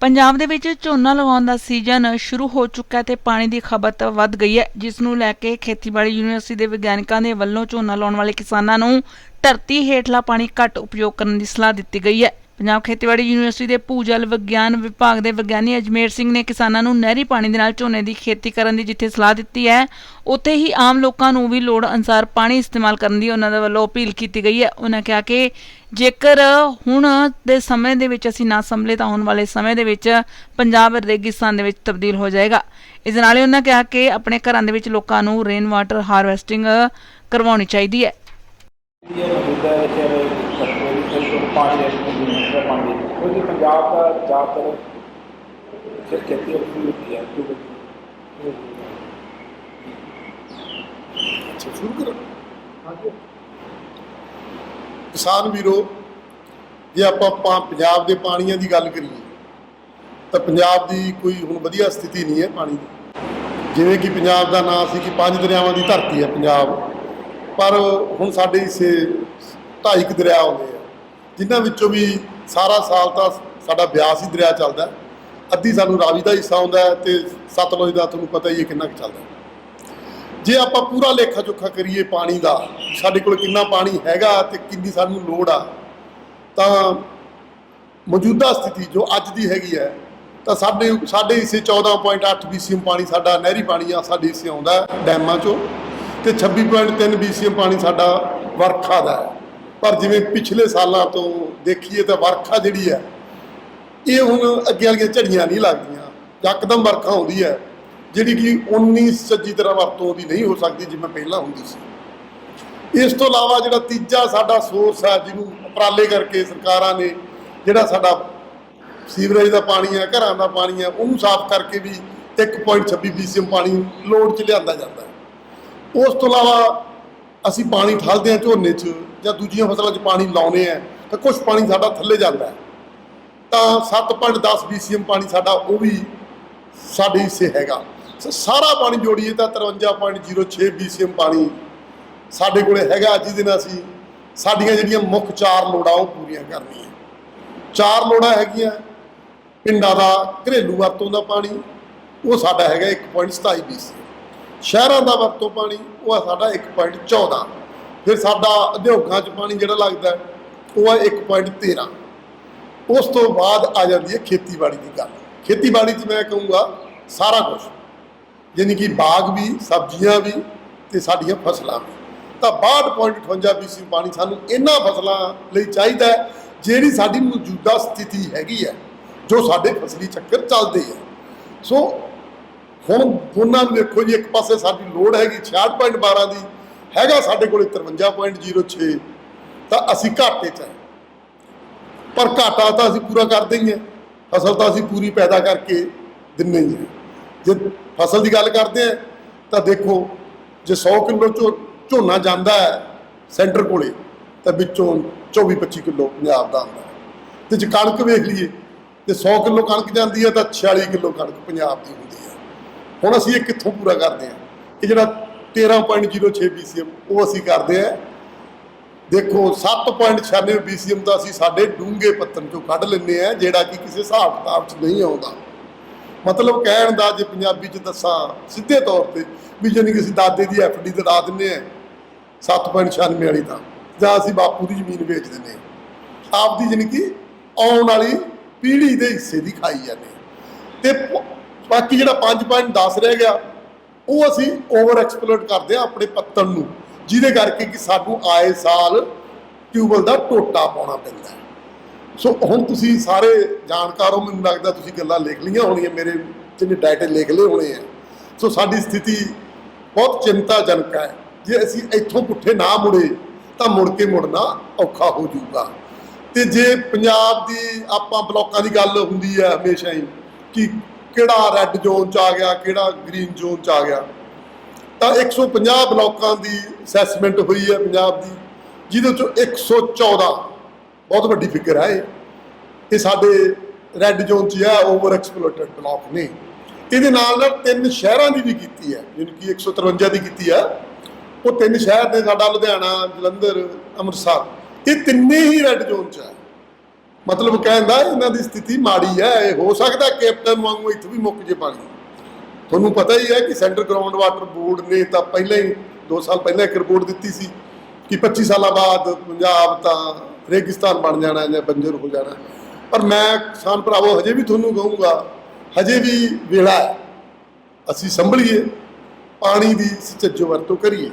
ਪੰਜਾਬ ਦੇ ਵਿੱਚ ਝੋਨਾ ਲਗਾਉਣ ਦਾ ਸੀਜ਼ਨ ਸ਼ੁਰੂ ਹੋ ਚੁੱਕਾ ਹੈ ਤੇ ਪਾਣੀ ਦੀ ਖਪਤ ਵੱਧ ਗਈ ਹੈ, ਜਿਸ ਨੂੰ ਲੈ ਕੇ ਖੇਤੀਬਾੜੀ ਯੂਨੀਵਰਸਿਟੀ ਦੇ ਵਿਗਿਆਨਕਾਂ ਦੇ ਵੱਲੋਂ ਝੋਨਾ ਲਾਉਣ ਵਾਲੇ ਕਿਸਾਨਾਂ ਨੂੰ ਧਰਤੀ ਹੇਠਲਾ ਪਾਣੀ ਘੱਟ ਉਪਯੋਗ ਕਰਨ ਦੀ ਸਲਾਹ ਦਿੱਤੀ ਗਈ ਹੈ। ਪੰਜਾਬ ਖੇਤੀਬਾੜੀ ਯੂਨੀਵਰਸਿਟੀ ਦੇ ਭੂਜਲ ਵਿਗਿਆਨ ਵਿਭਾਗ ਦੇ ਵਿਗਿਆਨੀ ਅਜਮੇਰ ਸਿੰਘ ਨੇ ਕਿਸਾਨਾਂ ਨੂੰ ਨਹਿਰੀ ਪਾਣੀ ਦੇ ਨਾਲ ਝੋਨੇ ਦੀ ਖੇਤੀ ਕਰਨ ਦੀ ਜਿੱਥੇ ਸਲਾਹ ਦਿੱਤੀ ਹੈ, ਉੱਥੇ ਹੀ ਆਮ ਲੋਕਾਂ ਨੂੰ ਵੀ ਲੋੜ ਅਨੁਸਾਰ ਪਾਣੀ ਇਸਤੇਮਾਲ ਕਰਨ ਦੀ ਉਹਨਾਂ ਦੇ ਵੱਲੋਂ ਅਪੀਲ ਕੀਤੀ ਗਈ ਹੈ। ਉਹਨਾਂ ਕਿਹਾ ਕਿ ਜੇਕਰ ਹੁਣ ਦੇ ਸਮੇਂ ਦੇ ਵਿੱਚ ਅਸੀਂ ਨਾ ਸੰਭਲੇ ਤਾਂ ਆਉਣ ਵਾਲੇ ਸਮੇਂ ਦੇ ਵਿੱਚ ਪੰਜਾਬ ਰੇਗਿਸਤਾਨ ਦੇ ਵਿੱਚ ਤਬਦੀਲ ਹੋ ਜਾਏਗਾ। ਇਸ ਦੇ ਨਾਲ ਹੀ ਉਹਨਾਂ ਕਿਹਾ ਕਿ ਆਪਣੇ ਘਰਾਂ ਦੇ ਵਿੱਚ ਲੋਕਾਂ ਨੂੰ ਰੇਨ ਵਾਟਰ ਹਾਰਵੈਸਟਿੰਗ ਕਰਵਾਉਣੀ ਚਾਹੀਦੀ ਹੈ। ਪੰਜਾਬ ਦਾ ਜ਼ਿਆਦਾਤਰ ਸਿਰ ਖੇਤੀ ਉੱਪਰ ਹੁੰਦੀ ਹੈ ਕਿਉਂਕਿ ਅੱਛਾ, ਸ਼ੁਰੂ ਕਰੋ। ਕਿਸਾਨ ਵੀਰੋ, ਜੇ ਆਪਾਂ ਪੰਜਾਬ ਦੇ ਪਾਣੀਆਂ ਦੀ ਗੱਲ ਕਰੀਏ, ਤਾਂ ਪੰਜਾਬ ਦੀ ਕੋਈ ਹੁਣ ਵਧੀਆ ਸਥਿਤੀ ਨਹੀਂ ਹੈ ਪਾਣੀ ਦੀ। ਜਿਵੇਂ ਕਿ ਪੰਜਾਬ ਦਾ ਨਾਂ ਸੀ ਕਿ ਪੰਜ ਦਰਿਆਵਾਂ ਦੀ ਧਰਤੀ ਹੈ ਪੰਜਾਬ। ਪਰ ਹੁਣ ਸਾਡੇ ਹਿੱਸੇ ਢਾਈ ਕੁ ਦਰਿਆ ਆਉਂਦੇ ਆ, ਜਿਨ੍ਹਾਂ ਵਿੱਚੋਂ ਵੀ ਸਾਰਾ ਸਾਲ ਤਾਂ ਸਾਡਾ ਬਿਆਸ ਹੀ ਦਰਿਆ ਚੱਲਦਾ ਅੱਧੀ ਸਾਨੂੰ ਰਾਵੀ ਦਾ ਹਿੱਸਾ ਆਉਂਦਾ ਹੈ ਤੇ ਸਤਲੁਜ ਦਾ ਤੁਹਾਨੂੰ ਪਤਾ ਹੀ ਹੈ ਕਿੰਨਾ ਕੁ ਚੱਲਦਾ ਜੇ ਆਪਾਂ ਪੂਰਾ ਲੇਖਾ ਜੋਖਾ ਕਰੀਏ ਪਾਣੀ ਦਾ, ਸਾਡੇ ਕੋਲ ਕਿੰਨਾ ਪਾਣੀ ਹੈਗਾ ਤੇ ਕਿੰਨੀ ਸਾਨੂੰ ਲੋੜ ਆ, ਤਾਂ ਮੌਜੂਦਾ ਸਥਿਤੀ ਜੋ ਅੱਜ ਦੀ ਹੈਗੀ ਹੈ, ਤਾਂ ਸਾਡੇ ਸਾਡੇ ਹਿੱਸੇ 14.8 BCM ਪਾਣੀ ਸਾਡਾ ਨਹਿਰੀ ਪਾਣੀ ਆ, ਸਾਡੇ ਹਿੱਸੇ ਆਉਂਦਾ ਡੈਮਾਂ ਚੋਂ ਤੇ 26.3 BCM ਪਾਣੀ ਸਾਡਾ ਵਰਖਾ ਦਾ ਪਰ ਜਿਵੇਂ ਪਿਛਲੇ ਸਾਲਾਂ ਤੋਂ ਦੇਖੀਏ ਤਾਂ ਵਰਖਾ ਜਿਹੜੀ ਹੈ ਇਹ ਹੁਣ ਅੱਗੇ ਵਾਲੀਆਂ ਝੜੀਆਂ ਨਹੀਂ ਲੱਗਦੀਆਂ। ਯਕਦਮ ਵਰਖਾ ਆਉਂਦੀ ਹੈ, ਜਿਹੜੀ ਕਿ ਉਨੀ ਸੱਜੀ ਤਰ੍ਹਾਂ ਵਰਤੋਂ ਦੀ ਨਹੀਂ ਹੋ ਸਕਦੀ ਜਿਵੇਂ ਪਹਿਲਾਂ ਹੁੰਦੀ ਸੀ। ਇਸ ਤੋਂ ਇਲਾਵਾ ਜਿਹੜਾ ਤੀਜਾ ਸਾਡਾ ਸੋਰਸ ਹੈ, ਜਿਹਨੂੰ ਉਪਰਾਲੇ ਕਰਕੇ ਸਰਕਾਰਾਂ ਨੇ ਜਿਹੜਾ ਸਾਡਾ ਸੀਵਰੇਜ ਦਾ ਪਾਣੀ ਹੈ, ਘਰਾਂ ਦਾ ਪਾਣੀ ਹੈ, ਉਹਨੂੰ ਸਾਫ਼ ਕਰਕੇ ਵੀ 1.26 BCM ਪਾਣੀ ਲੋਡ 'ਚ ਲਿਆਂਦਾ ਜਾਂਦਾ ਹੈ। ਉਸ ਤੋਂ ਇਲਾਵਾ ਅਸੀਂ ਪਾਣੀ ਠਾਲਦੇ ਹਾਂ ਝੋਨੇ 'ਚ ਜਾਂ ਦੂਜੀਆਂ ਫਸਲਾਂ 'ਚ ਪਾਣੀ ਲਾਉਨੇ ਆ ਤਾਂ ਕੁਝ ਪਾਣੀ ਸਾਡਾ ਥੱਲੇ ਜਾਂਦਾ ਹੈ। ਤਾਂ 7.10 BCM ਪਾਣੀ ਸਾਡਾ ਉਹ ਵੀ ਸਾਡੇ ਹਿੱਸੇ ਹੈਗਾ। ਸੋ ਸਾਰਾ ਪਾਣੀ ਜੋੜੀਏ ਤਾਂ 53.06 BCM ਪਾਣੀ ਸਾਡੇ ਕੋਲੇ ਹੈਗਾ ਜਿਹਦੇ ਨਾਲ ਅਸੀਂ ਸਾਡੀਆਂ ਜਿਹੜੀਆਂ ਮੁੱਖ ਚਾਰ ਲੋੜਾਂ ਉਹ ਪੂਰੀਆਂ ਕਰਨੀਆਂ। ਚਾਰ ਲੋੜਾਂ ਹੈਗੀਆਂ। ਪਿੰਡਾਂ ਦਾ ਘਰੇਲੂ ਵਰਤੋਂ ਦਾ ਪਾਣੀ ਉਹ ਸਾਡਾ ਹੈਗਾ 1.27 BCM ਸ਼ਹਿਰਾਂ ਦਾ ਵਰਤੋਂ ਪਾਣੀ ਉਹ ਆ ਸਾਡਾ 1.14 ਫਿਰ ਸਾਡਾ ਉਦਯੋਗਾਂ 'ਚ ਪਾਣੀ ਜਿਹੜਾ ਲੱਗਦਾ ਹੈ, ਉਹ ਆ 1.13 ਉਸ ਤੋਂ ਬਾਅਦ ਆ ਜਾਂਦੀ ਹੈ ਖੇਤੀਬਾੜੀ ਦੀ ਗੱਲ। ਖੇਤੀਬਾੜੀ 'ਚ ਮੈਂ ਕਹੂੰਗਾ ਸਾਰਾ ਕੁਝ ਯਾਨੀ ਕਿ ਬਾਗ ਵੀ, ਸਬਜ਼ੀਆਂ ਵੀ ਤੇ ਸਾਡੀਆਂ ਫਸਲਾਂ ਵੀ। ਤਾਂ 62.58 BC ਪਾਣੀ ਸਾਨੂੰ ਇਹਨਾਂ ਫਸਲਾਂ ਲਈ ਚਾਹੀਦਾ ਜਿਹੜੀ ਸਾਡੀ ਮੌਜੂਦਾ ਸਥਿਤੀ ਹੈਗੀ ਹੈ, ਜੋ ਸਾਡੇ ਫਸਲੀ ਚੱਕਰ ਚੱਲਦੇ ਆ ਸੋ ਹੁਣ ਦੋਨਾਂ ਨੂੰ ਦੇਖੋ ਜੀ, ਇੱਕ ਪਾਸੇ ਸਾਡੀ ਲੋੜ ਹੈਗੀ 66.12 ਦੀ, ਹੈਗਾ ਸਾਡੇ ਕੋਲ 53.06 ਤਾਂ ਅਸੀਂ ਘਾਟੇ 'ਚ ਪਰ ਘਾਟਾ ਤਾਂ ਅਸੀਂ ਪੂਰਾ ਕਰਦੇ ਹੀ ਹਾਂ ਫਸਲ ਤਾਂ ਅਸੀਂ ਪੂਰੀ ਪੈਦਾ ਕਰਕੇ ਦਿੰਨੇ ਹੀ ਹਾਂ ਜੇ ਫਸਲ ਦੀ ਗੱਲ ਕਰਦੇ ਹਾਂ ਤਾਂ ਦੇਖੋ, ਜੇ 100 ਕਿਲੋ ਝੋ, ਝੋਨਾ ਜਾਂਦਾ ਹੈ ਸੈਂਟਰ ਕੋਲੇ, ਤਾਂ ਵਿੱਚੋਂ 24 25 ਕਿਲੋ ਪੰਜਾਬ ਦਾ ਆਉਂਦਾ ਹੈ। ਤੇ ਜੇ ਕਣਕ ਵੇਖ ਲਈਏ ਤੇ 100 ਕਿਲੋ ਕਣਕ ਜਾਂਦੀ ਹੈ, ਤਾਂ 46 ਕਿਲੋ ਕਣਕ ਪੰਜਾਬ ਦੀ ਹੁੰਦੀ ਹੈ। ਹੁਣ ਅਸੀਂ ਇਹ ਕਿੱਥੋਂ ਪੂਰਾ ਕਰਦੇ ਹਾਂ ਇਹ ਜਿਹੜਾ 13.06 BCM ਉਹ ਅਸੀਂ ਕਰਦੇ ਹਾਂ ਦੇਖੋ 7.96 BCM ਦਾ ਅਸੀਂ ਸਾਡੇ ਡੂੰਘੇ ਪੱਤਨ ਚੋਂ ਕੱਢ ਲੈਂਦੇ ਆ ਜਿਹੜਾ ਕਿ ਕਿਸੇ ਹਿਸਾਬ ਕਿਤਾਬ 'ਚ ਨਹੀਂ ਆਉਂਦਾ। ਮਤਲਬ ਕਹਿਣ ਦਾ ਜੇ ਪੰਜਾਬੀ 'ਚ ਦੱਸਾਂ, ਸਿੱਧੇ ਤੌਰ ਤੇ ਵੀ ਜਾਨੀ ਕਿ ਅਸੀਂ ਦਾਦੇ ਦੀ ਐਫਡੀ ਤੇ ਲਾ ਦਿੰਨੇ ਆ 7.96 ਵਾਲੀ ਤਾਂ, ਜਾਂ ਅਸੀਂ ਬਾਪੂ ਦੀ ਜ਼ਮੀਨ ਵੇਚ ਦਿੰਨੇ ਆ ਆਪ ਦੀ ਜਾਨੀ ਕਿ ਆਉਣ ਵਾਲੀ ਪੀੜ੍ਹੀ ਦੇ ਹਿੱਸੇ ਦੀ ਖਾਈ ਜਾਂਦੇ ਆ। ਤੇ ਪ- ਬਾਕੀ ਜਿਹੜਾ 5.10 ਰਹਿ ਗਿਆ, ਉਹ ਅਸੀਂ ਓਵਰ ਐਕਸਪਲੋਇਟ ਕਰਦੇ ਆ ਆਪਣੇ ਪੱਤਨ ਨੂੰ। ਜਿਹਦੇ ਕਰਕੇ ਕਿ ਸਾਨੂੰ ਆਏ ਸਾਲ ਟਿਊਬਲ ਦਾ ਟੋਟਾ ਪਾਉਣਾ ਪੈਂਦਾ ਸੋ ਹੁਣ ਤੁਸੀਂ ਸਾਰੇ ਜਾਣਕਾਰ ਹੋ, ਮੈਨੂੰ ਲੱਗਦਾ ਤੁਸੀਂ ਗੱਲਾਂ ਲਿਖ ਲਈਆਂ ਹੋਣੀਆਂ, ਮੇਰੇ ਜਿਹਨੇ ਡਾਟੇ ਲਿਖ ਲਏ ਹੋਣੇ ਆ। ਸੋ ਸਾਡੀ ਸਥਿਤੀ ਬਹੁਤ ਚਿੰਤਾਜਨਕ ਹੈ। ਜੇ ਅਸੀਂ ਇੱਥੋਂ ਪੁੱਠੇ ਨਾ ਮੁੜੇ, ਤਾਂ ਮੁੜ ਕੇ ਮੁੜਨਾ ਔਖਾ ਹੋ ਜਾਊਗਾ। ਤੇ ਜੇ ਪੰਜਾਬ ਦੀ ਆਪਾਂ ਬਲੋਕਾਂ ਦੀ ਗੱਲ ਹੁੰਦੀ ਹੈ ਹਮੇਸ਼ਾ ਹੀ, ਕਿ ਕਿਹੜਾ ਰੈੱਡ ਜ਼ੋਨ ਚ ਆ ਗਿਆ, ਕਿਹੜਾ ਗ੍ਰੀਨ ਜ਼ੋਨ ਚ ਆ ਗਿਆ ਤਾਂ 150 ਬਲੋਕਾਂ ਦੀ ਅਸੈਸਮੈਂਟ ਹੋਈ ਹੈ ਪੰਜਾਬ ਦੀ, ਜਿਹਦੇ ਚੋਂ 114 ਬਹੁਤ ਵੱਡੀ ਫਿਕਰ ਹੈ ਇਹ। ਇਹ ਸਾਡੇ ਰੈੱਡ ਜ਼ੋਨ 'ਚ ਹੈ ਓਵਰ ਐਕਸਪਲੋਇਟਡ ਬਲਾਕ ਨੇ। ਇਹਦੇ ਨਾਲ ਨਾਲ ਤਿੰਨ ਸ਼ਹਿਰਾਂ ਦੀ ਵੀ ਕੀਤੀ ਹੈ, ਯਾਨੀ ਕਿ 153 ਦੀ ਕੀਤੀ ਹੈ। ਉਹ ਤਿੰਨ ਸ਼ਹਿਰ ਨੇ ਸਾਡਾ ਲੁਧਿਆਣਾ, ਜਲੰਧਰ, ਅੰਮ੍ਰਿਤਸਰ। ਇਹ ਤਿੰਨੇ ਹੀ ਰੈੱਡ ਜ਼ੋਨ 'ਚ ਹੈ। ਮਤਲਬ ਕਹਿੰਦਾ ਇਹਨਾਂ ਦੀ ਸਥਿਤੀ ਮਾੜੀ ਹੈ, ਇਹ ਹੋ ਸਕਦਾ ਕੈਪਟਨ ਵਾਂਗੂ ਇੱਥੇ ਵੀ ਮੁੱਕ ਜੇ ਪਾਣੀ। ਤੁਹਾਨੂੰ ਪਤਾ ਹੀ ਹੈ ਕਿ ਸੈਂਟਰ ਗਰਾਊਂਡ ਵਾਟਰ ਬੋਰਡ ਨੇ ਤਾਂ ਪਹਿਲਾਂ ਹੀ 2 ਸਾਲ ਪਹਿਲਾਂ ਇੱਕ ਰਿਪੋਰਟ ਦਿੱਤੀ ਸੀ ਕਿ 25 ਸਾਲਾਂ ਬਾਅਦ ਪੰਜਾਬ ਤਾਂ ਰੇਗਿਸਤਾਨ ਬਣ ਜਾਣਾ ਜਾਂ ਬੰਜਰ ਹੋ ਜਾਣਾ। ਪਰ ਮੈਂ ਕਿਸਾਨ ਭਰਾਵੋ, ਹਜੇ ਵੀ ਤੁਹਾਨੂੰ ਕਹੂੰਗਾ, ਹਜੇ ਵੀ ਵੇਲਾ ਹੈ। ਅਸੀਂ ਸੰਭਲੀਏ, ਪਾਣੀ ਦੀ ਸੁਚੱਜੋ ਵਰਤੋਂ ਕਰੀਏ।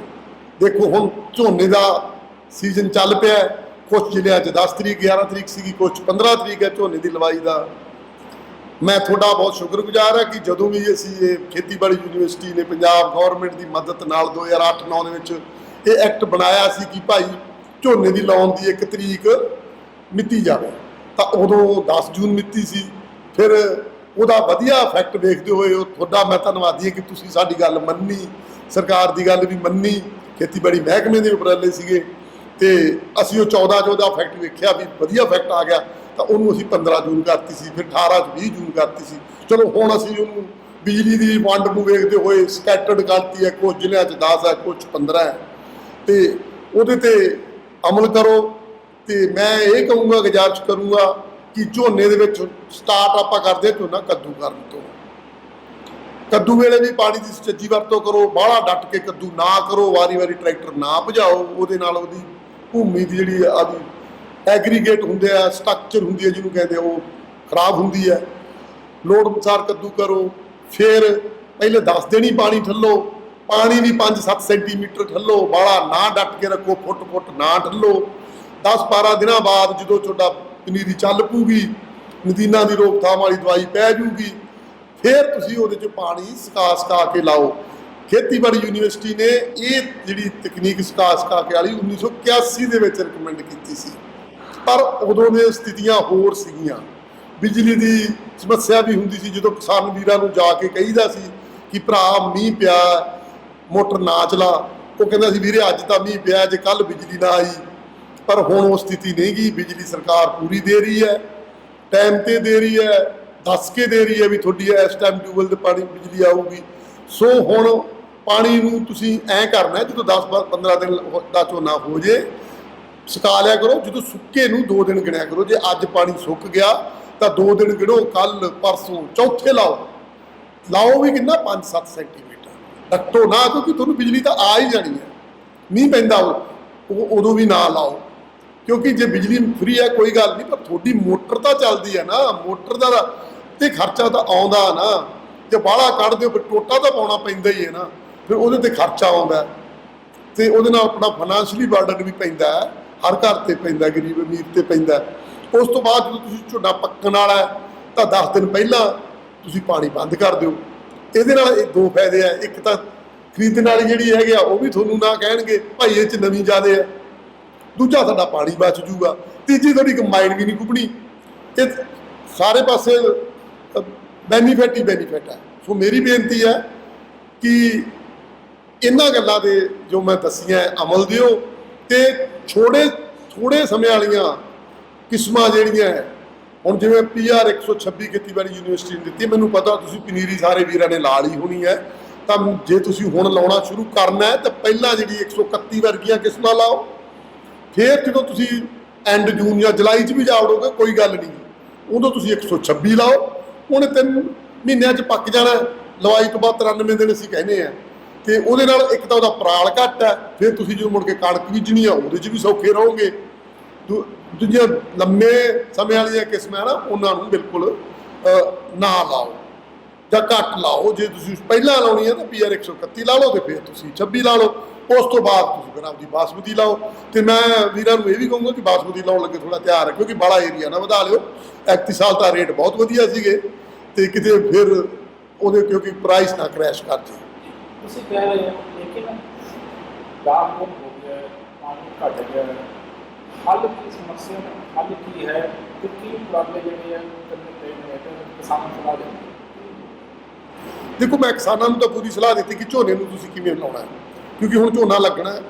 ਦੇਖੋ ਹੁਣ ਝੋਨੇ ਦਾ ਸੀਜ਼ਨ ਚੱਲ ਪਿਆ ਹੈ। ਕੁਛ ਜ਼ਿਲ੍ਹਿਆਂ 'ਚ 10 ਤਰੀਕ 11 ਤਰੀਕ ਸੀਗੀ, ਕੁਛ 15 ਤਰੀਕ ਹੈ ਝੋਨੇ ਦੀ ਲਵਾਈ ਦਾ। ਮੈਂ ਤੁਹਾਡਾ ਬਹੁਤ ਸ਼ੁਕਰਗੁਜ਼ਾਰ ਹਾਂ ਕਿ ਜਦੋਂ ਵੀ ਅਸੀਂ ਇਹ ਖੇਤੀਬਾੜੀ ਯੂਨੀਵਰਸਿਟੀ ਨੇ ਪੰਜਾਬ ਗਵਰਨਮੈਂਟ ਦੀ ਮਦਦ ਨਾਲ 2008-9 ਦੇ ਵਿੱਚ ਇਹ ਐਕਟ ਬਣਾਇਆ ਸੀ ਕਿ ਭਾਈ ਝੋਨੇ ਦੀ ਲਾਉਣ ਦੀ ਇੱਕ ਤਰੀਕ ਮਿਤੀ ਜਾਵੇ, ਤਾਂ ਉਦੋਂ 10 ਜੂਨ ਮਿੱਤੀ ਸੀ। ਫਿਰ ਉਹਦਾ ਵਧੀਆ ਇਫੈਕਟ ਵੇਖਦੇ ਹੋਏ ਉਹ ਤੁਹਾਡਾ ਮੈਂ ਧੰਨਵਾਦੀ ਹਾਂ ਕਿ ਤੁਸੀਂ ਸਾਡੀ ਗੱਲ ਮੰਨੀ, ਸਰਕਾਰ ਦੀ ਗੱਲ ਵੀ ਮੰਨੀ, ਖੇਤੀਬਾੜੀ ਮਹਿਕਮੇ ਦੇ ਉਪਰਾਲੇ ਸੀਗੇ ਤੇ ਅਸੀਂ ਉਹ 14 ਜੋ ਦਾ ਇਫੈਕਟ ਵੇਖਿਆ ਵੀ ਵਧੀਆ ਇਫੈਕਟ ਆ ਗਿਆ। ਤਾਂ ਉਹਨੂੰ ਅਸੀਂ 15 ਜੂਨ ਕਰਤੀ ਸੀ, ਫਿਰ 18 ਚ 20 ਜੂਨ ਕਰਤੀ ਸੀ। ਚਲੋ ਹੁਣ ਅਸੀਂ ਉਹਨੂੰ ਬਿਜਲੀ ਦੀ ਵੰਡ ਨੂੰ ਵੇਖਦੇ ਹੋਏ ਸਕੈਟਰਡ ਕਰਤੀ ਹੈ ਕੁਝ ਜ਼ਿਲ੍ਹਿਆਂ 'ਚ 10 ਹੈ ਕੁਝ 15 ਹੈ। ਤੇ ਉਹਦੇ ਤੇ ਅਮਲ ਕਰੋ। ਤੇ ਮੈਂ ਇਹ ਕਹੂੰਗਾ, ਗੁਜ਼ਾਰਿਸ਼ ਕਰੂੰਗਾ ਕਿ ਝੋਨੇ ਦੇ ਵਿੱਚ ਸਟਾਰਟ ਆਪਾਂ ਕਰਦੇ ਹਾਂ, ਝੋਨਾ ਕੱਦੂ ਕਰਨ ਤੋਂ। ਕੱਦੂ ਵੇਲੇ ਵੀ ਪਾਣੀ ਦੀ ਸੁਚੱਜੀ ਵਰਤੋਂ ਕਰੋ, ਬਾਹਲਾ ਡੱਟ ਕੇ ਕੱਦੂ ਨਾ ਕਰੋ, ਵਾਰੀ-ਵਾਰੀ ਟਰੈਕਟਰ ਨਾ ਭਜਾਓ, ਉਹਦੇ ਨਾਲ ਉਹਦੀ ਭੂਮੀ ਦੀ ਜਿਹੜੀ ਆਦੀ ਐਗਰੀਗੇਟ ਹੁੰਦੇ ਆ, ਸਟਰਕਚਰ ਹੁੰਦੀ ਹੈ ਜਿਹਨੂੰ ਕਹਿੰਦੇ ਉਹ ਖਰਾਬ ਹੁੰਦੀ ਹੈ ਲੋੜ ਅਨੁਸਾਰ ਕੱਦੂ ਕਰੋ, ਫਿਰ ਪਹਿਲੇ 10 ਦਿਨ ਹੀ ਪਾਣੀ ਠੱਲੋ, ਪਾਣੀ ਵੀ 5-7 ਸੈਂਟੀਮੀਟਰ ਠੱਲੋ, ਬਾਹਲਾ ਨਾ ਡੱਟ ਕੇ ਰੱਖੋ ਫੁੱਟ-ਫੁੱਟ ਨਾ ਠੱਲੋ। 10-12 ਦਿਨਾਂ ਬਾਅਦ ਜਦੋਂ ਤੁਹਾਡਾ ਪਨੀਰੀ ਚੱਲ ਪੂਗੀ ਨਦੀਨਾਂ ਦੀ ਰੋਕਥਾਮ ਵਾਲੀ ਦਵਾਈ ਪੈ ਜੂਗੀ, ਫਿਰ ਤੁਸੀਂ ਉਹਦੇ 'ਚ ਪਾਣੀ ਸਕਾ ਸਕਾ ਕੇ ਲਾਓ। ਖੇਤੀਬਾੜੀ ਯੂਨੀਵਰਸਿਟੀ ਨੇ ਇਹ ਜਿਹੜੀ ਤਕਨੀਕ ਸਕਾ ਸਕਾ ਕੇ ਵਾਲੀ 1981 ਦੇ ਵਿੱਚ ਰეკਮੈਂਡ ਕੀਤੀ ਸੀ। ਪਰ ਉਦੋਂ ਦੀਆਂ ਸਥਿਤੀਆਂ ਹੋਰ ਸੀਗੀਆਂ। ਬਿਜਲੀ ਦੀ ਸਮੱਸਿਆ ਵੀ ਹੁੰਦੀ ਸੀ, ਜਦੋਂ ਕਿਸਾਨ ਵੀਰਾਂ ਨੂੰ ਜਾ ਕੇ ਕਹੀਦਾ ਸੀ ਕਿ ਭਰਾ, ਮੀਂਹ ਪਿਆ, ਮੋਟਰ ਨਾ ਚਲਾ। ਉਹ ਕਹਿੰਦਾ ਸੀ, ਵੀਰੇ, ਅੱਜ ਤਾਂ ਮੀਂਹ ਪਿਆ, ਜੇ ਕੱਲ ਬਿਜਲੀ ਨਾ ਆਈ। ਪਰ ਹੁਣ ਉਹ ਸਥਿਤੀ ਨਹੀਂ ਗਈ। ਬਿਜਲੀ ਸਰਕਾਰ ਪੂਰੀ ਦੇ ਰਹੀ ਹੈ, ਟਾਈਮ ਤੇ ਦੇ ਰਹੀ ਹੈ, ਦੱਸ ਕੇ ਦੇ ਰਹੀ ਹੈ ਵੀ ਤੁਹਾਡੀ ਇਸ ਟਾਈਮ ਟਿਊਬਲ ਤੇ ਪਾਣੀ, ਬਿਜਲੀ ਆਊਗੀ। ਸੋ ਹੁਣ ਪਾਣੀ ਨੂੰ ਤੁਸੀਂ ਐਂ ਕਰਨਾ, ਜਦੋਂ 10 15 ਦਿਨ ਦਾ ਝੋਨਾ ਹੋ ਜੇ ਸੁਕਾ ਲਿਆ ਕਰੋ। ਜਦੋਂ ਸੁੱਕੇ ਨੂੰ 2 ਦਿਨ ਗਿਣਿਆ ਕਰੋ। ਜੇ ਅੱਜ ਪਾਣੀ ਸੁੱਕ ਗਿਆ, ਤਾਂ 2 ਦਿਨ ਗਿਣੋ। ਕੱਲ ਪਰਸੋਂ ਚੌਥੇ ਲਾਓ। ਲਾਓ ਵੀ ਕਿੰਨਾ? 5-7 ਸੈਂਟੀਮੀਟਰ। ਡੱਟੋ ਨਾ, ਕਿਉਂਕਿ ਤੁਹਾਨੂੰ ਬਿਜਲੀ ਤਾਂ ਆ ਹੀ ਜਾਣੀ ਹੈ। ਮੀਂਹ ਪੈਂਦਾ ਉਹ। ਉਦੋਂ ਵੀ ਨਾ ਲਾਓ। ਕਿਉਂਕਿ ਜੇ ਬਿਜਲੀ ਫ੍ਰੀ ਹੈ, ਕੋਈ ਗੱਲ ਨਹੀਂ, ਪਰ ਤੁਹਾਡੀ ਮੋਟਰ ਤਾਂ ਚੱਲਦੀ ਹੈ ਨਾ। ਮੋਟਰ ਦਾ ਤੇ ਖਰਚਾ ਤਾਂ ਆਉਂਦਾ ਨਾ। ਜੇ ਬਾਹਲਾ ਕੱਢ ਦਿਓ, ਫਿਰ ਟੋਟਾ ਤਾਂ ਪਾਉਣਾ ਪੈਂਦਾ ਹੀ ਹੈ ਨਾ। ਫਿਰ ਉਹਦੇ ਤੇ ਖਰਚਾ ਆਉਂਦਾ। ਹੈ। ਤੇ ਉਹਦੇ ਨਾਲ ਆਪਣਾ ਫਾਈਨੈਂਸ਼ਲੀ ਬਰਡਨ ਵੀ ਪੈਂਦਾ ਹੈ। ਹਰ ਘਰ ਤੇ ਪੈਂਦਾ, ਗਰੀਬ ਅਮੀਰ ਤੇ ਪੈਂਦਾ। ਉਸ ਤੋਂ ਬਾਅਦ ਜਦੋਂ ਤੁਸੀਂ ਝੋਨਾ ਪੱਕਣ ਵਾਲਾ ਤਾਂ 10 ਦਿਨ ਪਹਿਲਾਂ ਤੁਸੀਂ ਪਾਣੀ ਬੰਦ ਕਰ ਦਿਓ। ਇਹਦੇ ਨਾਲ ਇਹ ਦੋ ਫਾਇਦੇ ਆ। ਇੱਕ ਤਾਂ ਖਰੀਦਣ ਵਾਲੀ ਜਿਹੜੀ ਹੈਗੀ ਆ, ਉਹ ਵੀ ਤੁਹਾਨੂੰ ਨਾ ਕਹਿਣਗੇ, ਭਾਈ ਇਹ ਚ ਨਵੀਂ ਜ਼ਿਆਦੇ ਆ ਦੂਜਾ ਤੁਹਾਡਾ ਪਾਣੀ ਬਚ ਜੂਗਾ। ਤੀਜੀ, ਤੁਹਾਡੀ ਕੰਬਾਈਨ ਵੀ ਨਹੀਂ ਕੁੱਪਣੀ ਇਹ ਸਾਰੇ ਪਾਸੇ ਬੈਨੀਫਿਟ ਹੀ ਬੈਨੀਫਿਟ ਹੈ ਸੋ ਮੇਰੀ ਬੇਨਤੀ ਹੈ ਕਿ ਇਹਨਾਂ ਗੱਲਾਂ ਦੇ ਜੋ ਮੈਂ ਦੱਸੀਆਂ, ਅਮਲ ਦਿਓ ਤੇ ਛੋੜੇ ਥੋੜੇ ਸਮੇਂ ਵਾਲੀਆਂ ਕਿਸਮਾਂ ਜਿਹੜੀਆਂ ਹੈ, ਹੁਣ ਜਿਵੇਂ ਪੀਆਰ 126 ਖੇਤੀਬਾੜੀ ਯੂਨੀਵਰਸਿਟੀ ਨੇ ਦਿੱਤੀ, ਮੈਨੂੰ ਪਤਾ ਤੁਸੀਂ ਪਨੀਰੀ ਸਾਰੇ ਵੀਰਾਂ ਨੇ ਲਾ ਲਈ ਹੋਣੀ ਹੈ, ਤਾਂ ਜੇ ਤੁਸੀਂ ਹੁਣ ਲਾਉਣਾ ਸ਼ੁਰੂ ਕਰਨਾ ਹੈ, ਤਾਂ ਪਹਿਲਾਂ ਜਿਹੜੀ 131 ਵਰਗੀਆਂ ਕਿਸਮਾਂ ਲਾਓ, ਫਿਰ ਜਦੋਂ ਤੁਸੀਂ ਐਂਡ ਜੂਨ ਜਾਂ ਜੁਲਾਈ 'ਚ ਵੀ ਜਾਵੜੋਗੇ, ਕੋਈ ਗੱਲ ਨਹੀਂ। ਉਦੋਂ ਤੁਸੀਂ 126 ਲਾਓ ਉਹਨੇ ਤਿੰਨ ਮਹੀਨਿਆਂ 'ਚ ਪੱਕ ਜਾਣਾ, ਲਵਾਈ ਤੋਂ ਬਾਅਦ 93 ਦਿਨ ਅਸੀਂ ਕਹਿੰਦੇ ਆ ਤੇ ਉਹਦੇ ਨਾਲ ਇੱਕ ਤਾਂ ਉਹਦਾ ਪਰਾਲ ਘੱਟ ਹੈ, ਫਿਰ ਤੁਸੀਂ ਜਦੋਂ ਮੁੜ ਕੇ ਕਣਕ ਬੀਜਣੀ ਆ, ਉਹਦੇ 'ਚ ਵੀ ਸੌਖੇ ਰਹੋਗੇ। ਦੂ- ਦੂਜੀਆਂ ਲੰਮੇ ਸਮੇਂ ਵਾਲੀਆਂ ਕਿਸਮਾਂ ਨਾ, ਉਹਨਾਂ ਨੂੰ ਬਿਲਕੁਲ ਨਾ ਲਾਓ ਜਾਂ ਘੱਟ ਲਾਓ। ਜੇ ਤੁਸੀਂ ਪਹਿਲਾਂ ਲਾਉਣੀ ਹੈ ਤਾਂ ਪੀਆਰ 131 ਲਾ ਲਓ ਤੇ ਫਿਰ ਤੁਸੀਂ 26 ਲਾ ਲਓ। ਉਸ ਤੋਂ ਬਾਅਦ ਤੁਸੀਂ ਫਿਰ ਆਪਦੀ ਬਾਸਮਤੀ ਲਾਓ। ਤੇ ਮੈਂ ਵੀਰਾਂ ਨੂੰ ਇਹ ਵੀ ਕਹੂੰਗਾ ਕਿ ਬਾਸਮਤੀ ਲਾਉਣ ਲੱਗੇ ਥੋੜਾ ਧਿਆਨ ਰੱਖਿਓ ਕਿ ਬੜਾ ਏਰੀਆ ਨਾ ਵਧਾ ਲਿਓ। ਐਕਤੀ ਸਾਲ ਤਾਂ ਰੇਟ ਬਹੁਤ ਵਧੀਆ ਸੀਗੇ ਤੇ ਕਿਤੇ ਫਿਰ ਉਹਦੇ ਕਿਉਂਕਿ ਪ੍ਰਾਈਸ ਨਾ ਕ੍ਰੈਸ਼ ਕਰ ਜੇ ਤੁਸੀਂ ਕਹਿ ਰਹੇ ਹੋ ਲੇਕਿਨ ਦਾਮ ਬਹੁਤ ਹੋ ਗਿਆ ਹੈ, ਪਾਣੀ ਘਟ ਗਿਆ ਹੈ। ਹੱਲ ਕੀ ਸਮੱਸਿਆ ਦਾ ਹੱਲ ਕੀ ਹੈ ਤੇ ਕੀ ਜਿਹੜੇ ਹੈ ਕਰਨੇ ਚਾਹੀਦੇ ਹੈ ਤੇ ਕਿਸਾਨਾਂ ਸਲਾਹ ਦੇਣੀ ਦੇਖੋ ਮੈਂ ਕਿਸਾਨਾਂ ਨੂੰ ਤਾਂ ਪੂਰੀ ਸਲਾਹ ਦਿੱਤੀ ਕਿ ਝੋਨੇ ਨੂੰ ਤੁਸੀਂ ਕਿਵੇਂ ਲਾਉਣਾ ਹੈ। ਕਿਉਂਕਿ ਹੁਣ ਝੋਨਾ ਲੱਗਣਾ ਹੈ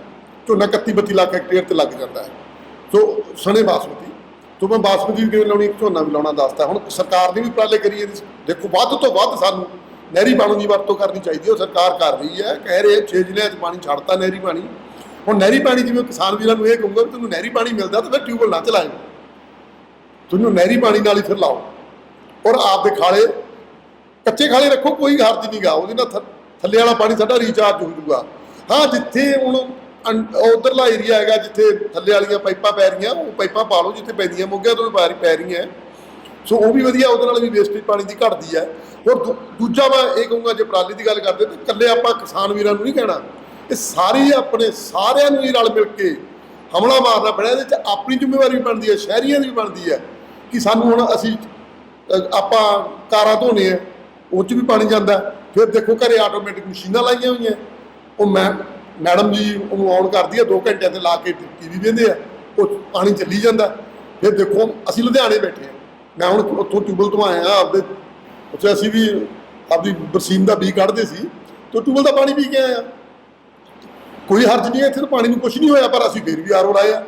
ਝੋਨਾ 31 32 ਲੱਖ ਹੈਕਟੇਅਰ ਤੇ ਲੱਗ ਜਾਂਦਾ ਹੈ। ਸੋ ਸਣੇ ਬਾਸਮਤੀ ਤੋਂ ਮੈਂ ਬਾਸਮਤੀ ਵੀ ਕਿਵੇਂ ਲਾਉਣੀ ਝੋਨਾ ਵੀ ਲਾਉਣਾ ਦੱਸਦਾ। ਹੁਣ ਸਰਕਾਰ ਨੇ ਵੀ ਉਪਰਾਲੇ ਕਰੀਏ ਦੇਖੋ ਵੱਧ ਤੋਂ ਵੱਧ ਸਾਨੂੰ ਨਹਿਰੀ ਪਾਣੀ ਦੀ ਵਰਤੋਂ ਕਰਨੀ ਚਾਹੀਦੀ ਹੈ, ਉਹ ਸਰਕਾਰ ਕਰ ਰਹੀ ਹੈ। ਕਹਿ ਰਹੇ 6 ਜ਼ਿਲ੍ਹਿਆਂ 'ਚ ਪਾਣੀ ਛੱਡਤਾ ਨਹਿਰੀ ਪਾਣੀ। ਹੁਣ ਨਹਿਰੀ ਪਾਣੀ ਜਿਵੇਂ ਕਿਸਾਨ ਵੀਰਾਂ ਨੂੰ ਇਹ ਕਹੂੰਗਾ ਵੀ ਤੁਹਾਨੂੰ ਨਹਿਰੀ ਪਾਣੀ ਮਿਲਦਾ ਤਾਂ ਫਿਰ ਟਿਊਬਵੈੱਲ ਨਾ ਚਲਾਇਓ। ਤੁਹਾਨੂੰ ਨਹਿਰੀ ਪਾਣੀ ਨਾਲ ਹੀ ਫਿਰ ਲਾਓ। ਔਰ ਆਪ ਦੇ ਖਾਲੇ, ਕੱਚੇ ਖਾਲੇ ਰੱਖੋ, ਕੋਈ ਹਰਜ ਨਹੀਂਗਾ ਉਹਦੇ ਨਾਲ ਥ- ਥੱਲੇ ਵਾਲਾ ਪਾਣੀ ਸਾਡਾ ਰੀਚਾਰਜ ਹੋ ਜਾਊਗਾ। ਹਾਂ, ਜਿੱਥੇ ਹੁਣ ਉਧਰਲਾ ਏਰੀਆ ਹੈਗਾ, ਜਿੱਥੇ ਥੱਲੇ ਵਾਲੀਆਂ ਪਾਈਪਾਂ ਪੈ ਰਹੀਆਂ, ਉਹ ਪਾਈਪਾਂ ਪਾ ਲਓ, ਜਿੱਥੇ ਪੈਂਦੀਆਂ ਮੋਗਿਆ ਤੋਂ ਪੈ ਪੈ ਰਹੀਆਂ। ਸੋ ਉਹ ਵੀ ਵਧੀਆ, ਉਹਦੇ ਨਾਲ ਵੀ ਵੇਸਟੇਜ ਪਾਣੀ ਦੀ ਘਟਦੀ ਹੈ। ਔਰ ਦੂ- ਦੂਜਾ ਮੈਂ ਇਹ ਕਹੂੰਗਾ, ਜੇ ਪਰਾਲੀ ਦੀ ਗੱਲ ਕਰਦੇ, ਤਾਂ ਇਕੱਲੇ ਆਪਾਂ ਕਿਸਾਨ ਵੀਰਾਂ ਨੂੰ ਨਹੀਂ ਕਹਿਣਾ। ਇਹ ਸਾਰੀ ਆਪਣੇ ਸਾਰਿਆਂ ਨੂੰ ਹੀ ਰਲ ਮਿਲ ਕੇ ਹਮਲਾ ਮਾਰਨਾ ਪੈਣਾ, ਇਹਦੇ ਚ ਆਪਣੀ ਜ਼ਿੰਮੇਵਾਰੀ ਵੀ ਬਣਦੀ ਹੈ, ਸ਼ਹਿਰੀਆਂ ਦੀ ਵੀ ਬਣਦੀ ਹੈ ਕਿ ਸਾਨੂੰ ਹੁਣ ਅਸੀਂ ਆਪਾਂ ਕਾਰਾਂ ਧੋਨੇ ਆ, ਉਹ ਚ ਵੀ ਪਾਣੀ ਜਾਂਦਾ ਫਿਰ ਦੇਖੋ ਘਰੇ ਆਟੋਮੈਟਿਕ ਮਸ਼ੀਨਾਂ ਲਾਈਆਂ ਹੋਈਆਂ। ਉਹ ਮੈਂ, ਮੈਡਮ ਜੀ ਉਹਨੂੰ ਆਨ ਕਰਦੀ ਹੈ 2 ਘੰਟਿਆਂ ਤੇ ਲਾ ਕੇ ਟੀਵੀ ਵੇਂਦੇ ਆ, ਉਹ ਪਾਣੀ ਚੱਲੀ ਜਾਂਦਾ। ਫਿਰ ਦੇਖੋ, ਅਸੀਂ ਲੁਧਿਆਣੇ ਬੈਠੇ ਆ ਮੈਂ ਹੁਣ ਉੱਥੋਂ ਟਿਊਬਲ ਤੋਂ ਆਇਆ ਆਪਦੇ, ਉੱਥੇ ਅਸੀਂ ਵੀ ਆਪਦੀ ਬਰਸੀਨ ਦਾ ਬੀ ਕੱਢਦੇ ਸੀ, ਤੇ ਟਿਊਬਲ ਦਾ ਪਾਣੀ ਪੀ ਕੇ ਆਇਆ ਕੋਈ ਹਰਜ ਨਹੀਂ ਇੱਥੇ ਪਾਣੀ ਨੂੰ ਕੁਝ ਨਹੀਂ ਹੋਇਆ, ਪਰ ਅਸੀਂ ਫਿਰ ਵੀ ਆਰਓ ਲਾਏ ਆ।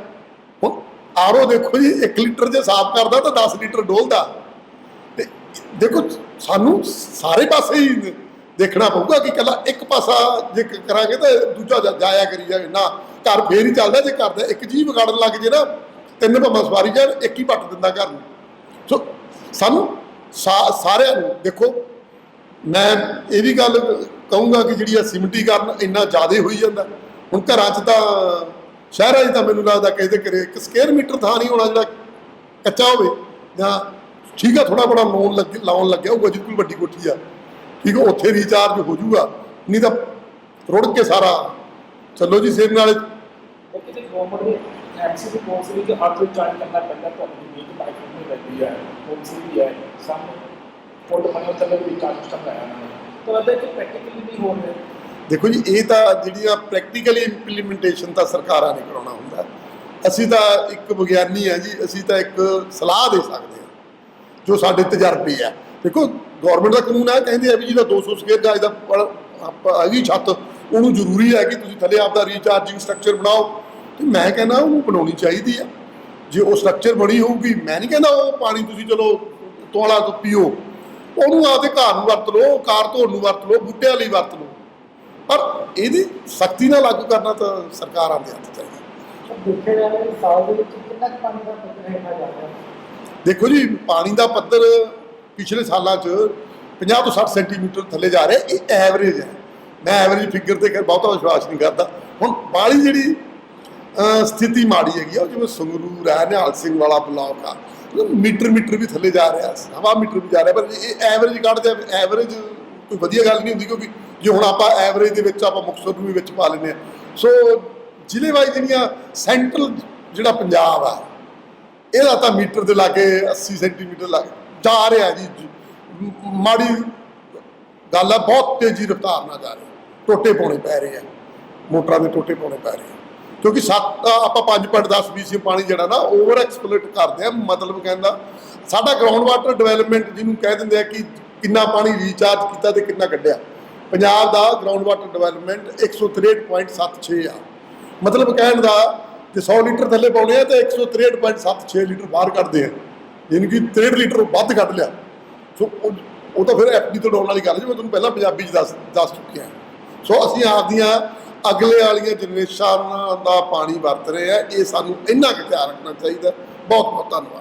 ਹੁਣ ਆਰਓ ਦੇਖੋ ਜੀ 1 ਲੀਟਰ ਜੇ ਸਾਫ਼ ਕਰਦਾ ਤਾਂ 10 ਲੀਟਰ ਡੋਲਦਾ। ਤੇ ਦੇਖੋ, ਸਾਨੂੰ ਸਾਰੇ ਪਾਸੇ ਹੀ ਦੇਖਣਾ ਪਊਗਾ ਕਿ ਕੱਲਾ ਇੱਕ ਪਾਸਾ ਜੇ ਕਰਾਂਗੇ ਤਾਂ ਦੂਜਾ ਜਾ- ਜਾਇਆ ਕਰੀ ਜਾਵੇ। ਨਾ, ਘਰ ਫੇਰ ਹੀ ਚੱਲਦਾ, ਜੇ ਕਰਦਾ ਇੱਕ ਜੀ ਵਿਗਾੜਨ ਲੱਗ ਜੇ ਨਾ, ਤਿੰਨ ਭਾਵੇਂ ਸਵਾਰੀ ਜਾਣ, ਇੱਕ ਹੀ ਪੱਟ ਦਿੰਦਾ ਘਰ ਨੂੰ। ਸੋ ਸਾਨੂੰ ਸਾਰਿਆਂ ਨੂੰ ਦੇਖੋ, ਮੈਂ ਇਹ ਵੀ ਗੱਲ ਕਹੂੰਗਾ ਕਿ ਜਿਹੜੀ ਆ ਸਿਮਟੀਕਰਨ ਇੰਨਾ ਜ਼ਿਆਦਾ ਹੋਈ ਜਾਂਦਾ। ਹੁਣ ਘਰਾਂ 'ਚ ਤਾਂ, ਸ਼ਹਿਰਾਂ 'ਚ ਤਾਂ ਮੈਨੂੰ ਲੱਗਦਾ ਕਿਸੇ ਦੇ ਘਰੇ ਇੱਕ ਸਕੁਅਰ ਮੀਟਰ ਥਾਂ ਨਹੀਂ ਹੋਣਾ ਜਿਹੜਾ ਕੱਚਾ ਹੋਵੇ, ਜਾਂ ਠੀਕ ਆ ਥੋੜਾ ਬੜਾ ਲੋਨ ਲੱਗ, ਲਾਉਣ ਲੱਗਿਆ ਹੋਊਗਾ ਜਿੱਦ ਵੱਡੀ ਕੋਠੀ ਆ। ਠੀਕ ਆ, ਉੱਥੇ ਰੀਚਾਰਜ ਹੋ ਜਾਊਗਾ, ਨਹੀਂ ਤਾਂ ਰੁੜ ਕੇ ਸਾਰਾ, ਚੱਲੋ ਜੀ ਸੇਮ ਨਾਲ। ਉਹ ਕਿਤੇ ਗਵਰਨਮੈਂਟ ਦੇ ਐਕਸਿਸ ਪਾਲਿਸੀ ਵਿੱਚ ਹੱਥ ਚਾਲ ਕਰਨਾ ਪੈਂਦਾ ਤੁਹਾਨੂੰ ਵੀ ਕਿ ਨਹੀਂ ਲੱਗਦੀ ਹੈ ਪਾਲਿਸੀ ਹੈ ਸਮ ਫੋਟੋ ਬਣੇ ਉੱਤੇ ਵੀ ਚਾਰਜ ਸਿਸਟਮ ਲਾਇਆ ਤਾਂ ਲੱਗਦਾ ਕਿ ਪ੍ਰੈਕਟੀਕਲੀ ਨਹੀਂ ਹੋ ਰਿਹਾ ਦੇਖੋ ਜੀ, ਇਹ ਤਾਂ ਜਿਹੜੀਆਂ ਪ੍ਰੈਕਟੀਕਲੀ ਇੰਪਲੀਮੈਂਟੇਸ਼ਨ ਤਾਂ ਸਰਕਾਰਾਂ ਨੇ ਕਰਾਉਣਾ ਹੁੰਦਾ ਅਸੀਂ ਤਾਂ ਇੱਕ ਵਿਗਿਆਨੀ ਆ ਜੀ, ਅਸੀਂ ਤਾਂ ਇੱਕ ਸਲਾਹ ਦੇ ਸਕਦੇ ਹਾਂ, ਜੋ ਸਾਡੇ ਤਜਰਬੇ ਆ। ਦੇਖੋ ਗਵਰਨਮੈਂਟ ਦਾ ਕਾਨੂੰਨ ਹੈ ਕਹਿੰਦੇ ਆ ਵੀ ਜਿਹਦਾ 200 ਸਕੁਅਰ ਗਜ ਦਾ ਪੜ- ਛੱਤ, ਉਹਨੂੰ ਜ਼ਰੂਰੀ ਹੈ ਕਿ ਤੁਸੀਂ ਥੱਲੇ ਆਪਦਾ ਰੀਚਾਰਜਿੰਗ ਸਟਰਕਚਰ ਬਣਾਓ। ਤੇ ਮੈਂ ਕਹਿੰਦਾ ਉਹਨੂੰ ਬਣਾਉਣੀ ਚਾਹੀਦੀ ਆ। ਜੇ ਉਹ ਸਟਰਕਚਰ ਬਣੀ ਹੋਊਗੀ ਮੈਂ ਨਹੀਂ ਕਹਿੰਦਾ ਉਹ ਪਾਣੀ ਤੁਸੀਂ ਚਲੋ ਤੋਲਾ ਤੋਂ ਪੀਓ। ਉਹਨੂੰ ਆਪਦੇ ਘਰ ਨੂੰ ਵਰਤ ਲਓ ਕਾਰ ਧੋਣ ਨੂੰ ਵਰਤ ਲਓ ਬੂਟਿਆਂ ਲਈ ਵਰਤ ਲਓ। ਪਰ ਇਹਦੀ ਸਖਤੀ ਨਾਲ ਲਾਗੂ ਕਰਨਾ ਤਾਂ ਸਰਕਾਰਾਂ ਦੇ ਹੱਥ ਚਾਹੀਦਾ ਦੇਖਿਆ ਜਾਵੇ ਕਿ ਸਾਲ ਦੇ ਵਿੱਚ ਕਿੰਨਾ ਕੁ ਪਾਣੀ ਦਾ ਪੱਧਰ ਹੇਠਾਂ ਜਾ ਰਿਹਾ ਹੈ ਦੇਖੋ ਜੀ ਪਾਣੀ ਦਾ ਪੱਧਰ ਪਿਛਲੇ ਸਾਲਾਂ 'ਚ 50 ਤੋਂ 60 ਸੈਂਟੀਮੀਟਰ ਥੱਲੇ ਜਾ ਰਿਹਾ। ਇਹ ਐਵਰੇਜ ਹੈ। ਮੈਂ ਐਵਰੇਜ ਫਿਗਰ ਤੇ ਬਹੁਤਾ ਵਿਸ਼ਵਾਸ ਨਹੀਂ ਕਰਦਾ। ਹੁਣ ਬਾਲੀ ਜਿਹੜੀ ਸਥਿਤੀ ਮਾੜੀ ਹੈਗੀ ਆ, ਉਹ ਜਿਵੇਂ ਸੰਗਰੂਰ ਹੈ, ਨਿਹਾਲ ਸਿੰਘ ਵਾਲਾ ਬਲਾਕ ਆ ਮੀਟਰ ਮੀਟਰ ਵੀ ਥੱਲੇ ਜਾ ਰਿਹਾ ਹਵਾ ਮੀਟਰ ਵੀ ਜਾ ਰਿਹਾ, ਪਰ ਇਹ ਐਵਰੇਜ ਕੱਢਦੇ ਐਵਰੇਜ ਕੋਈ ਵਧੀਆ ਗੱਲ ਨਹੀਂ ਹੁੰਦੀ, ਕਿਉਂਕਿ ਜੇ ਹੁਣ ਆਪਾਂ ਐਵਰੇਜ ਦੇ ਵਿੱਚ ਆਪਾਂ ਮੁਕਤਸਰ ਨੂੰ ਵੀ ਵਿੱਚ ਪਾ ਲੈਂਦੇ ਆ, ਸੋ ਜ਼ਿਲ੍ਹੇ ਵਾਈਜ਼ ਜਿਹੜੀਆਂ ਸੈਂਟਰਲ ਜਿਹੜਾ ਪੰਜਾਬ ਆ, ਇਹਦਾ ਤਾਂ ਮੀਟਰ ਦੇ ਲਾਗੇ 80 ਸੈਂਟੀਮੀਟਰ ਲੱਗ ਜਾ ਰਿਹਾ ਜੀ, ਮਾੜੀ ਗੱਲ ਆ, ਬਹੁਤ ਤੇਜ਼ੀ ਰਫ਼ਤਾਰ ਨਾਲ ਜਾ ਰਿਹਾ, ਟੋਟੇ ਪਾਉਣੇ ਪੈ ਰਹੇ ਆ, ਮੋਟਰਾਂ ਦੇ ਟੋਟੇ ਪਾਉਣੇ ਪੈ ਰਹੇ ਆ। ਕਿਉਂਕਿ ਸੱਤ ਆਪਾਂ 5.10 BCM ਪਾਣੀ ਜਿਹੜਾ ਨਾ ਓਵਰ ਐਕਸਪਲੋਇਟ ਕਰਦੇ ਆ, ਮਤਲਬ ਕਹਿੰਦਾ, ਸਾਡਾ ਗਰਾਊਂਡ ਵਾਟਰ ਡਿਵੈਲਪਮੈਂਟ ਜਿਹਨੂੰ ਕਹਿ ਦਿੰਦੇ ਆ ਕਿ ਕਿੰਨਾ ਪਾਣੀ ਰੀਚਾਰਜ ਕੀਤਾ ਤੇ ਕਿੰਨਾ ਕੱਢਿਆ। ਪੰਜਾਬ ਦਾ ਗਰਾਊਂਡ ਵਾਟਰ ਡਿਵੈਲਪਮੈਂਟ 163.76 ਆ। ਮਤਲਬ ਕਹਿਣ ਦਾ ਜੇ 100 ਲੀਟਰ ਥੱਲੇ ਪਾਉਣੇ ਆ ਤਾਂ 163.76 ਲੀਟਰ ਬਾਹਰ ਕੱਢਦੇ ਆ। ਯਾਨੀ ਕਿ 63 ਲੀਟਰ ਵੱਧ ਕੱਢ ਲਿਆ। ਸੋ ਉਹ ਤਾਂ ਫਿਰ ਐਫਡੀ ਤੋਂ ਡਾਉਣ ਵਾਲੀ ਗੱਲ ਜੀ ਮੈਂ ਤੁਹਾਨੂੰ ਪਹਿਲਾਂ ਪੰਜਾਬੀ ਚ ਦੱਸ ਦੱਸ ਚੁੱਕਿਆ। ਸੋ ਅਸੀਂ ਆਪਦੀਆਂ ਅਗਲੇ ਵਾਲੀਆਂ ਜਨਰੇਸ਼ਨਾਂ ਦਾ ਪਾਣੀ ਵਰਤ ਰਹੇ ਆ, ਇਹ ਸਾਨੂੰ ਇੰਨਾ ਕੁ ਧਿਆਨ ਰੱਖਣਾ ਚਾਹੀਦਾ। ਬਹੁਤ ਬਹੁਤ ਧੰਨਵਾਦ।